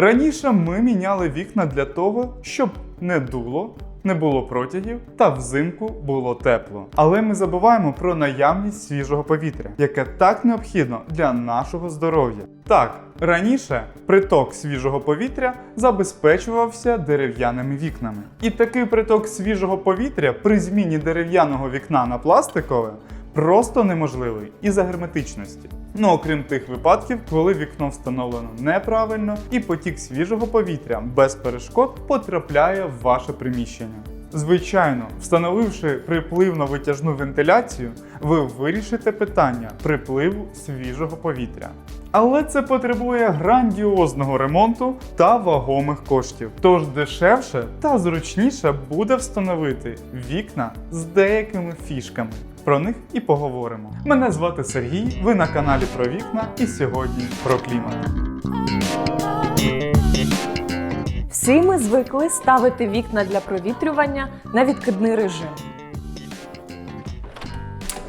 Раніше ми міняли вікна для того, щоб не дуло, не було протягів та взимку було тепло. Але ми забуваємо про наявність свіжого повітря, яке так необхідно для нашого здоров'я. Так, раніше приток свіжого повітря забезпечувався дерев'яними вікнами. І такий приток свіжого повітря при зміні дерев'яного вікна на пластикове просто неможливий із-за герметичності. Ну окрім тих випадків, коли вікно встановлено неправильно і потік свіжого повітря без перешкод потрапляє в ваше приміщення. Звичайно, встановивши припливно-витяжну вентиляцію, ви вирішите питання припливу свіжого повітря. Але це потребує грандіозного ремонту та вагомих коштів. Тож дешевше та зручніше буде встановити вікна з деякими фішками. Про них і поговоримо. Мене звати Сергій, ви на каналі про вікна, і сьогодні про клімат. Всі ми звикли ставити вікна для провітрювання на відкидний режим.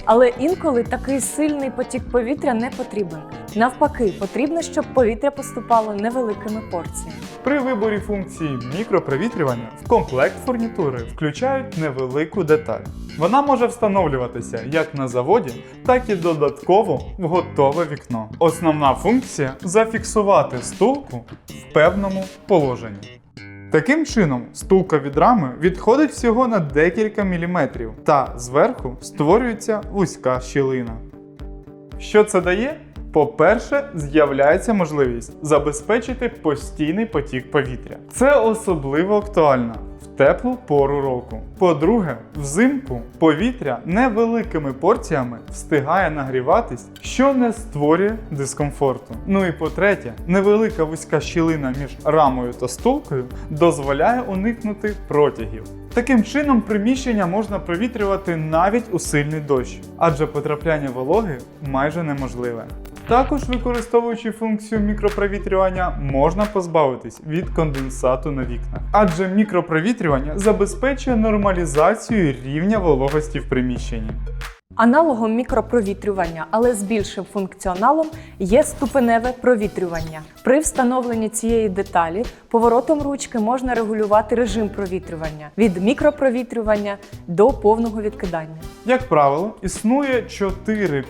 Але інколи такий сильний потік повітря не потрібен. Навпаки, потрібно, щоб повітря поступало невеликими порціями. При виборі функції мікропровітрювання в комплект фурнітури включають невелику деталь. Вона може встановлюватися як на заводі, так і додатково в готове вікно. Основна функція зафіксувати стулку в певному положенні. Таким чином, стулка від рами відходить всього на декілька міліметрів, та зверху створюється вузька щілина. Що це дає? По-перше, з'являється можливість забезпечити постійний потік повітря. Це особливо актуально в теплу пору року. По-друге, взимку повітря невеликими порціями встигає нагріватись, що не створює дискомфорту. Ну і по-третє, невелика вузька щілина між рамою та стулкою дозволяє уникнути протягів. Таким чином, приміщення можна провітрювати навіть у сильний дощ, адже потрапляння вологи майже неможливе. Також, використовуючи функцію мікропровітрювання, можна позбавитись від конденсату на вікнах, адже мікропровітрювання забезпечує нормалізацію рівня вологості в приміщенні. Аналогом мікропровітрювання, але з більшим функціоналом, є ступеневе провітрювання. При встановленні цієї деталі поворотом ручки можна регулювати режим провітрювання від мікропровітрювання до повного відкидання. Як правило, існує 4-5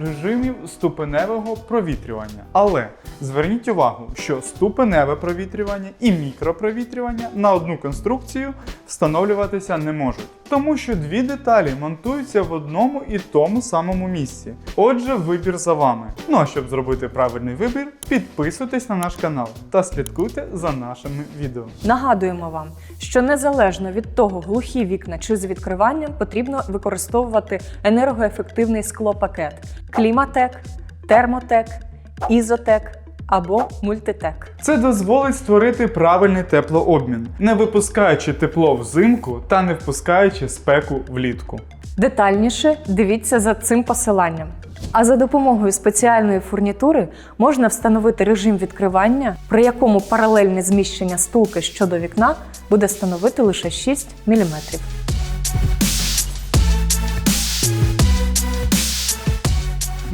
режимів ступеневого провітрювання. Але зверніть увагу, що ступеневе провітрювання і мікропровітрювання на одну конструкцію встановлюватися не можуть, тому що дві деталі монтуються в одному і тому самому місці. Отже, вибір за вами. Ну а щоб зробити правильний вибір, підписуйтесь на наш канал та слідкуйте за нашими відео. Нагадуємо вам, що незалежно від того, глухі вікна чи з відкриванням, потрібно використовувати енергоефективний склопакет Кліматек, Термотек, Ізотек або Мультитек. Це дозволить створити правильний теплообмін, не випускаючи тепло взимку та не впускаючи спеку влітку. Детальніше дивіться за цим посиланням. А за допомогою спеціальної фурнітури можна встановити режим відкривання, при якому паралельне зміщення стулки щодо вікна буде становити лише 6 мм.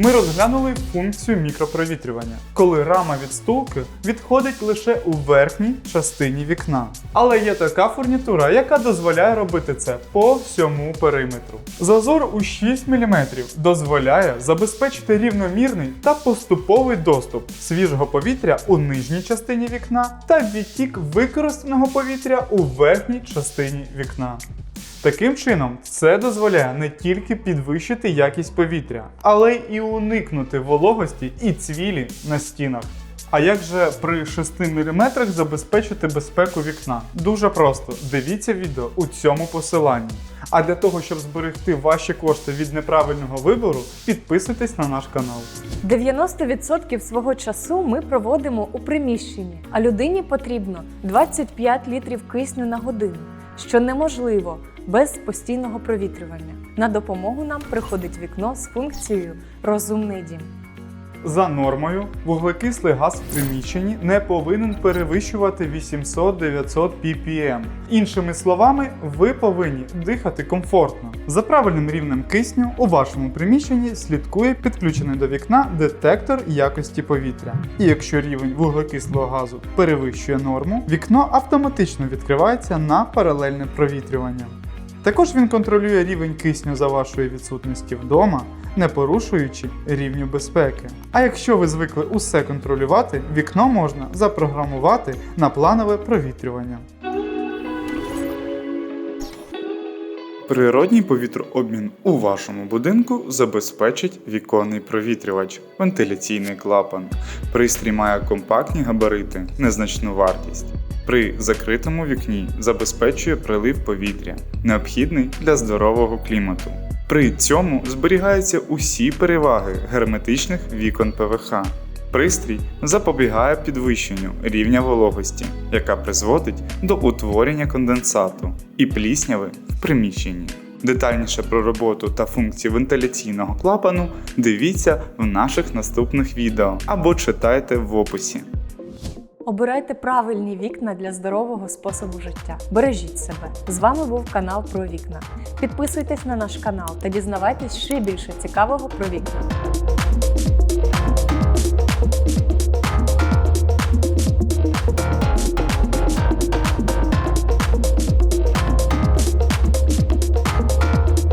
Ми розглянули функцію мікропровітрювання, коли рама від стулки відходить лише у верхній частині вікна. Але є така фурнітура, яка дозволяє робити це по всьому периметру. Зазор у 6 мм дозволяє забезпечити рівномірний та поступовий доступ свіжого повітря у нижній частині вікна та відтік використаного повітря у верхній частині вікна. Таким чином, це дозволяє не тільки підвищити якість повітря, але й уникнути вологості і цвілі на стінах. А як же при 6 мм забезпечити безпеку вікна? Дуже просто дивіться відео у цьому посиланні. А для того, щоб зберегти ваші кошти від неправильного вибору, підписуйтесь на наш канал. 90% свого часу ми проводимо у приміщенні, а людині потрібно 25 літрів кисню на годину, що неможливо без постійного провітрювання. На допомогу нам приходить вікно з функцією Розумний дім. За нормою, вуглекислий газ в приміщенні не повинен перевищувати 800-900 ppm. Іншими словами, ви повинні дихати комфортно. За правильним рівнем кисню у вашому приміщенні слідкує підключений до вікна детектор якості повітря. І якщо рівень вуглекислого газу перевищує норму, вікно автоматично відкривається на паралельне провітрювання. Також він контролює рівень кисню за вашої відсутності вдома, не порушуючи рівню безпеки. А якщо ви звикли усе контролювати, вікно можна запрограмувати на планове провітрювання. Природній повітрообмін у вашому будинку забезпечить віконний провітрювач, вентиляційний клапан. Пристрій має компактні габарити, незначну вартість. При закритому вікні забезпечує прилив повітря, необхідний для здорового клімату. При цьому зберігаються усі переваги герметичних вікон ПВХ. Пристрій запобігає підвищенню рівня вологості, яка призводить до утворення конденсату і плісняви в приміщенні. Детальніше про роботу та функції вентиляційного клапану дивіться в наших наступних відео або читайте в описі. Обирайте правильні вікна для здорового способу життя. Бережіть себе. З вами був канал про вікна. Підписуйтесь на наш канал та дізнавайтесь ще більше цікавого про вікна.